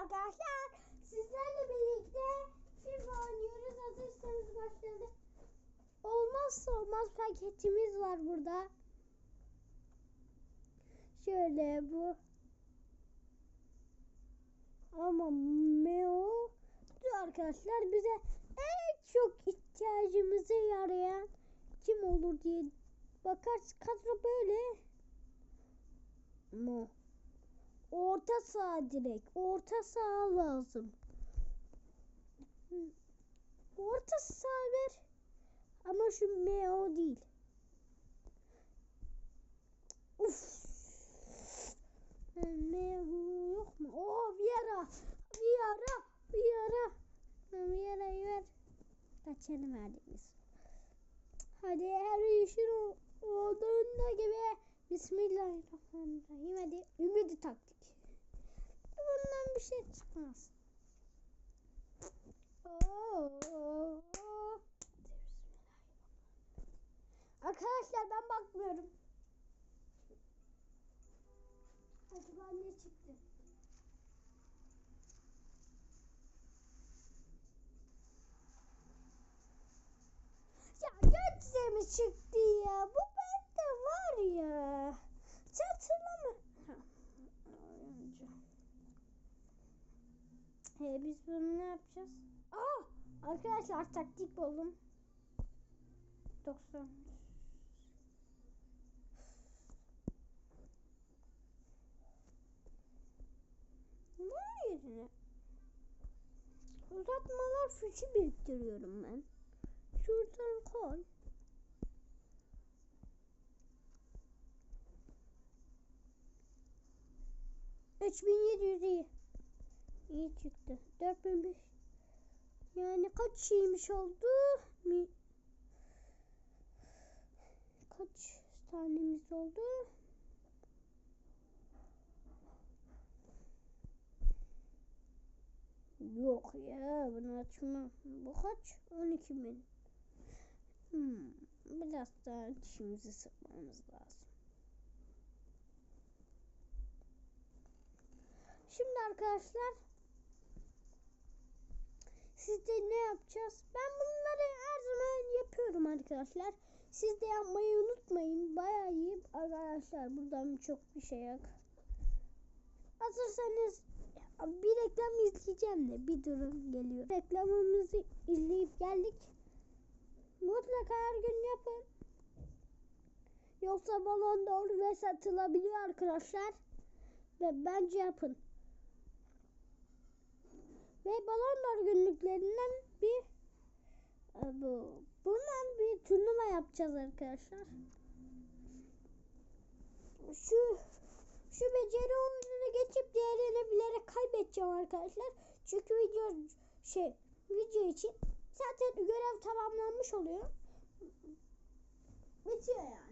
arkadaşlar. Sizlerle birlikte FIFA oynuyoruz. Hazırsanız başladı. Olmazsa olmaz paketimiz var burada. Şöyle bu. Ama Meo arkadaşlar bize en çok ihtiyacımıza yarayan kim olur diye bakarız kadro böyle mu? Orta saha direkt. Orta saha lazım. Orta saha ver. Ama şu MO değil. Uf. MO yok mu? Oo Viera. Viera. Viera. Viera'yı ver. Kaçını verdik biz. Hadi her işin olduğunda gibi. Bismillahirrahmanirrahim. Hadi ümidi taktik. Bundan bir şey çıkmaz. Oo. Arkadaşlar ben bakmıyorum. Acaba ne çıktı? Ya götüre mi çıktı ya? Bu bende var ya. He biz bunu ne yapacağız? Aa, arkadaşlar taktik buldum. 90. Bunun yerine uzatmalar fıçı biriktiriyorum ben. Şuradan koy. Üç bin yedi yüz iyi. İyi çıktı. Dört bin beş. Yani kaç şeymiş oldu? Mi? Kaç tanemiz oldu? Yok ya bunu açmam. Bu kaç? 12 bin. Hmm, biraz daha dişimizi sıkmamız lazım. Şimdi arkadaşlar sizde ne yapacağız? Ben bunları her zaman yapıyorum arkadaşlar. Siz de yapmayı unutmayın. Bayağı iyi arkadaşlar. Buradan çok bir şey yok. Hazırsanız bir reklam izleyeceğim de bir durun geliyor. Reklamımızı izleyip geldik. Mutlaka her gün yapın. Yoksa balon doğru ve satılabiliyor arkadaşlar. Ve bence yapın. Ve balon doğru günlüklerinden bir e, bu bundan bir turnuva yapacağız arkadaşlar. Şu şu beceri oyununu geçip diğerini bilerek kaybedeceğim arkadaşlar. Çünkü video şey video için zaten görev tamamlanmış oluyor. Bitiyor yani.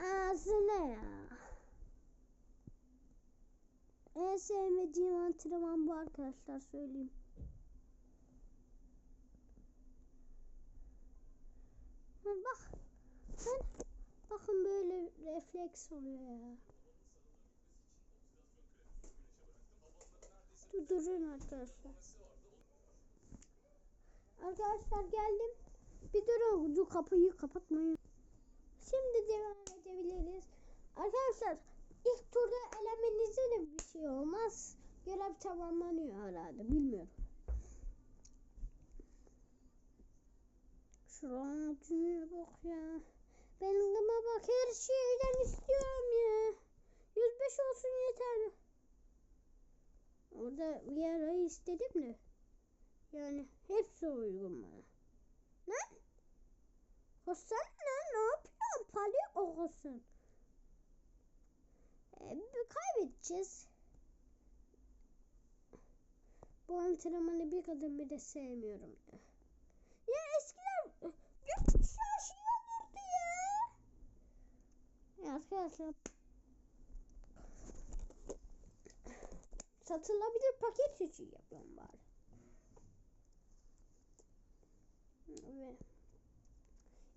Ağzına ya. En sevmediğim antrenman bu arkadaşlar söyleyeyim. Bak. Bakın böyle refleks oluyor ya. Dur, durun arkadaşlar. Arkadaşlar geldim. Bir durun. Dur kapıyı kapatmayın. Şimdi devam edebiliriz. Arkadaşlar ilk turda elemenizde de bir şey olmaz. Görev tamamlanıyor herhalde. Bilmiyorum. Şuraya bak ya. Benim bak her şeyden istiyorum ya. 105 olsun yeter. Orada bir arayı istedim de. Yani hepsi uygun bana. Ne? Koşsana ne? Ne Palya okusun. Ee, kaybedeceğiz. Bu antrenmanı bir kadın bir de sevmiyorum ya. Ya eskiler gökkuşağı şey ya. Ya arkadaşlar satılabilir paket seçi yapıyorum bari. Ve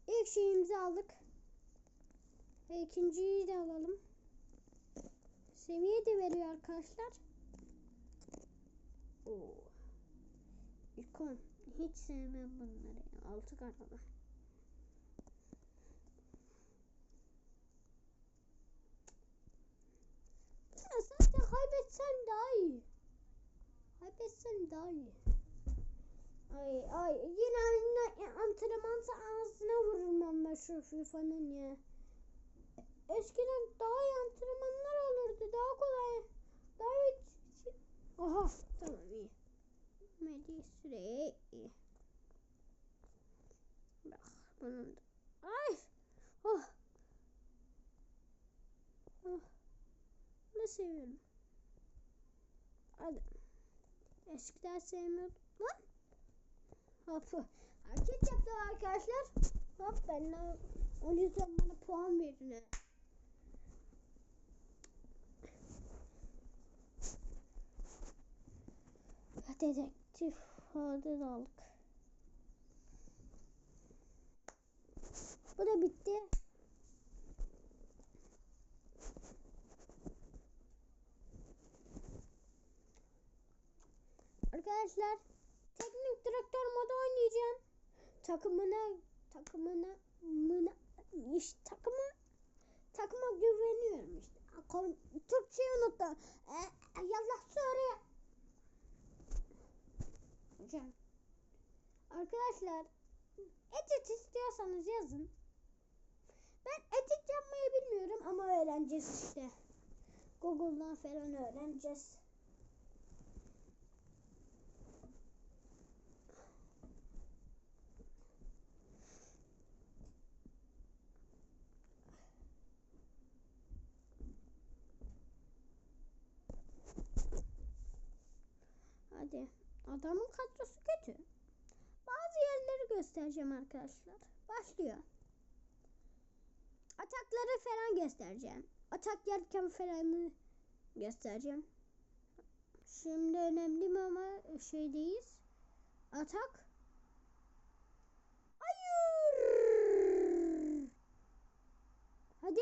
ilk şeyimizi aldık. İkinciyi de alalım. Seviye de veriyor arkadaşlar. Oo. İkon. Hiç sevmem bunları. Altı kartlı. Ya zaten kaybetsen daha iyi. Kaybetsen daha iyi. Ay ay yine antrenmansa ağzına vururum ben şu FIFA'nın ya. Eskiden daha iyi antrenmanlar olurdu. Daha kolay. Daha hiç... Aha tamam iyi. Medi süre iyi. Bak bunun da. Ay. Oh. Oh. Ne seviyorum. Hadi. Eskiden sevmiyordum. Lan. Hop. Hareket yaptım arkadaşlar. Hop ben de o yüzden bana puan verin. Dedektif Hadır aldık. Bu da bitti. Arkadaşlar teknik direktör modu oynayacağım. Takımına takımına mına iş takıma takıma güveniyorum işte. Türkçeyi unuttum. E, yallah söyle. Hocam. Arkadaşlar edit istiyorsanız yazın. Ben edit yapmayı bilmiyorum ama öğreneceğiz işte. Google'dan falan öğreneceğiz. Hadi. Adamın yerleri göstereceğim arkadaşlar. Başlıyor. Atakları falan göstereceğim. Atak yerken falan göstereceğim. Şimdi önemli mi ama şeydeyiz. Atak. Hayır. Hadi.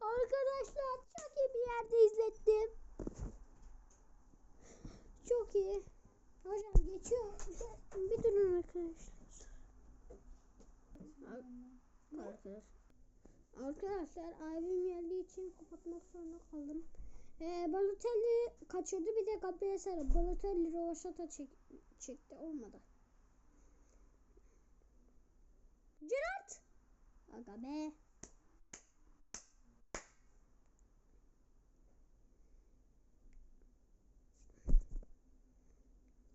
Arkadaşlar çok iyi bir yerde izlettim. İyi. Hocam geçiyor. Bir, bir durun arkadaşlar. Ar- Arkadaşlar. Arkadaşlar abim geldiği için kapatmak zorunda kaldım. Ee, Balotelli kaçırdı bir de Gabriel Sara. Balotelli Rovaşata çek çekti. Olmadı. Gerard. Aga be.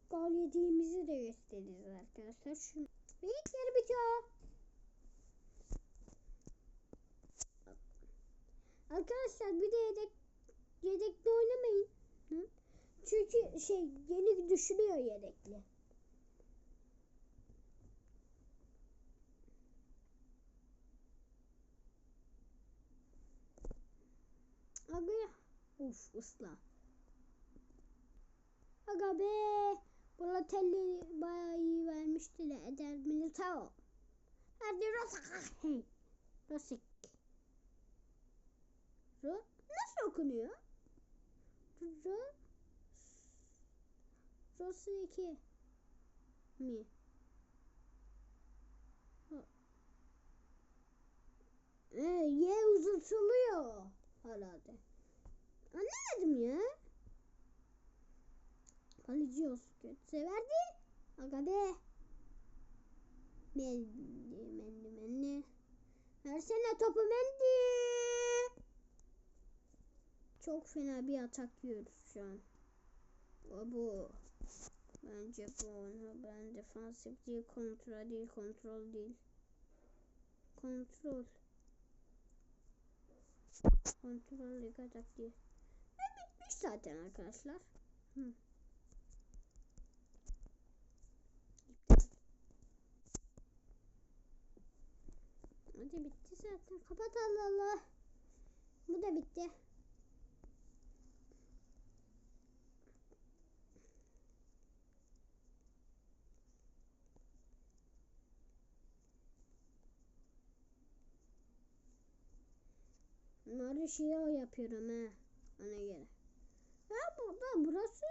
Gol yediğimizi de gösteririz arkadaşlar. Şu yarı bitiyor. Arkadaşlar bir de yedek yedekli oynamayın. Hı? Çünkü şey yeni düşürüyor yedekli. Aga. Uf ısla. Aga be. Balotelli bayağı iyi vermişti de Eder Militao. Hadi Rosik. Rosik. Ro nasıl okunuyor? Ro Rosiki mi? Ee, Y uzatılıyor herhalde. Anlamadım ya. Palacios kötü severdi. Aga be. Mendi, mendi, mendi. Versene topu mendi. Çok fena bir atak yiyoruz şu an. O bu. Bence bu onu. Ben defansif değil, kontrol değil, kontrol değil. Kontrol. Kontrol lig değil. E, bitmiş zaten arkadaşlar. Hı. Hadi bitti zaten. Kapat Allah Allah. Bu da bitti. Bunları şey yapıyorum he. Ona göre. Ha burada burası.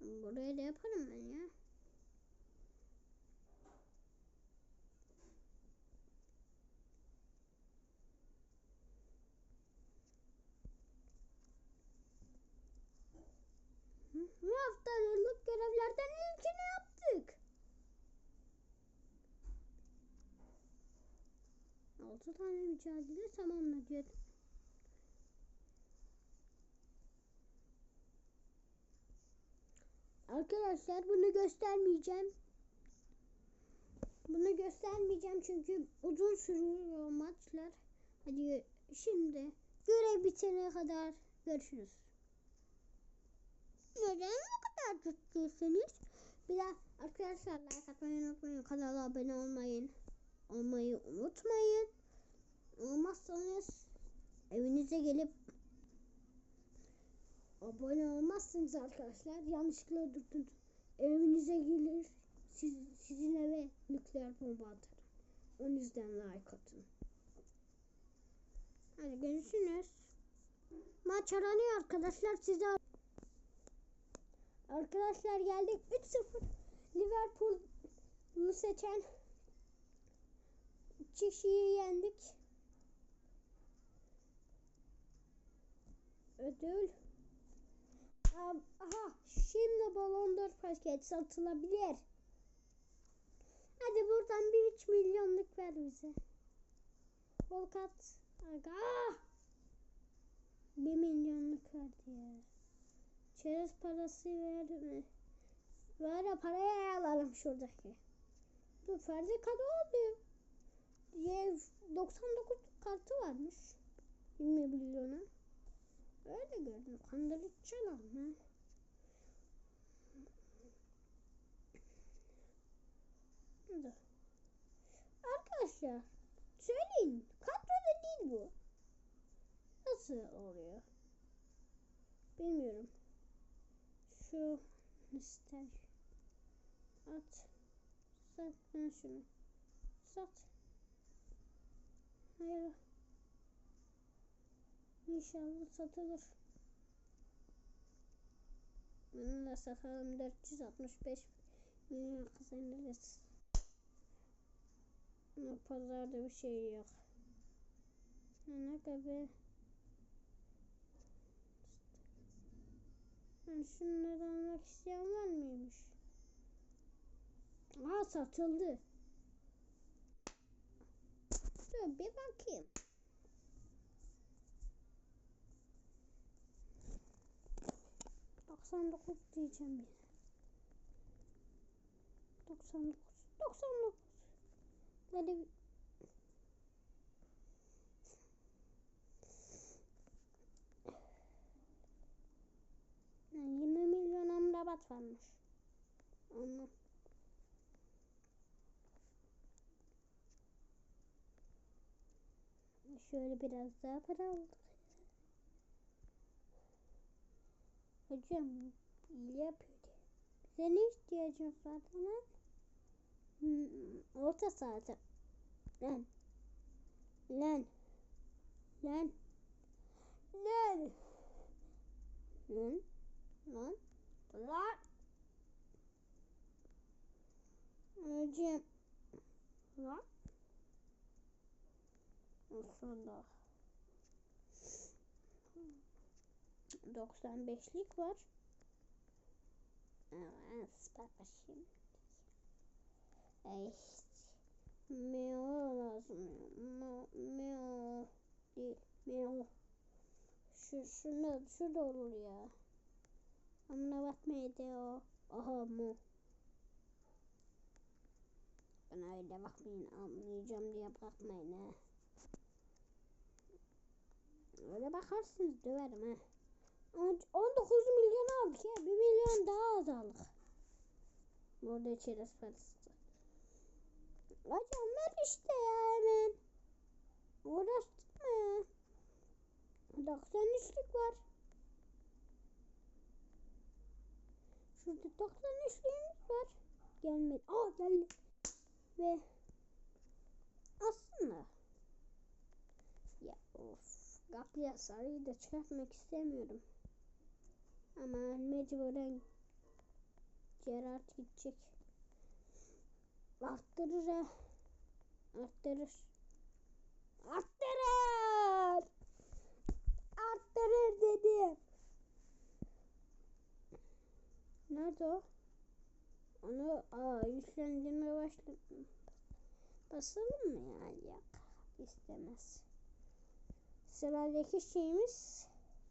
Buraya da yaparım ben ya. 6 tane mücadele tamamla diyelim. Arkadaşlar bunu göstermeyeceğim. Bunu göstermeyeceğim çünkü uzun sürüyor maçlar. Hadi şimdi görev bitene kadar görüşürüz. Neden bu kadar tuttuysanız? Bir daha arkadaşlar like atmayı unutmayın. Kanala abone olmayın. Olmayı unutmayın. Olmazsanız evinize gelip abone olmazsınız arkadaşlar. Yanlışlıkla öldürdünüz. Evinize gelir. Siz, sizin eve nükleer bomba atarım. O yüzden like atın. Hadi görüşürüz. Maç aranıyor arkadaşlar. Size Arkadaşlar geldik 3-0 Liverpool'u seçen kişiyi yendik. Ödül. Am- Aha şimdi Ballon d'Or paket satılabilir. Hadi buradan bir 3 milyonluk ver bize. Volkat. Aga. 1 milyonluk verdi ya. Çerez parası verme. Ver ya parayı alalım şuradaki. Dur Ferdi kadı oldu. Diye 99 kartı varmış. 20 milyona. Öyle gördüm. Kandırıcılar mı? Dur. Arkadaşlar söyleyin. Kadroda değil bu. Nasıl oluyor? Bilmiyorum. Şu ister. At. Sat ben şunu. Sat. Hayır. İnşallah satılır. Bunu da satalım 465 milyon kazanırız. Ama pazarda bir şey yok. Ne kadar Yani şunları almak isteyen var mıymış? Aa satıldı. Dur bir bakayım. Doksan dokuz diyeceğim bir. Doksan dokuz. Doksan dokuz. Hadi bir- Yani 20 milyon amrabat varmış. Ama şöyle biraz daha para aldık. Hocam iyi yapıyor. Bize ne ihtiyacımız var lan? Hmm, orta sahada. Lan. Lan. Lan. Lan. Lan. Lan. Lan. Hocam. Lan. Sonra. 95'lik var. Evet, bakayım. Evet. Meo lazım. Meo. Meo. Değil. Meo. Şu, şunu, şu da olur ya. Amına bakmaydı o. Aha mu. Bana öyle bakmayın. Anlayacağım diye bakmayın ha. Öyle bakarsınız döverim ha. On- 19 milyon aldık ya. 1 milyon daha az aldık. Burada çerez parası. Hocam ver işte ya hemen. Uğraştırma ya. 93'lük var. Şurada 93'lüğümüz var. Gelmedi. Aa geldi. Ve aslında ya kapıya sarıyı da çıkartmak istemiyorum. Ama mecburen Gerard gidecek. Arttırır ha. Arttırır. Arttırır. Arttırır dedim. Nerede o? Onu aa yüklendirme başladım. Basalım mı yani? Yok. istemez. Sıradaki şeyimiz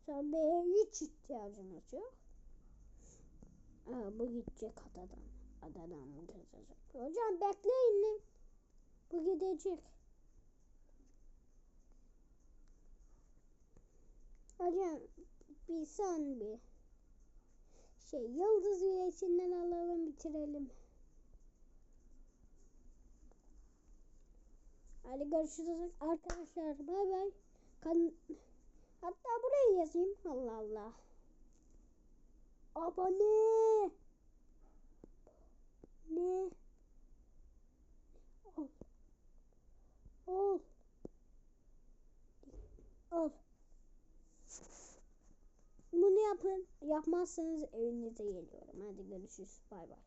tabii hiç ihtiyacımız yok. Aa, bu gidecek adadan. Adadan mı gidecek? Hocam bekleyin lan. Bu gidecek. Hocam bir son bir şey yıldız güneşinden alalım bitirelim. Hadi görüşürüz arkadaşlar. Bay bay. Kan Hatta buraya yazayım. Allah Allah. Abone. Ne? Ol. Ol. Ol. Bunu yapın. Yapmazsanız evinize geliyorum. Hadi görüşürüz. Bay bay.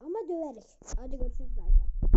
Ama döverek. Hadi görüşürüz. Bay bay.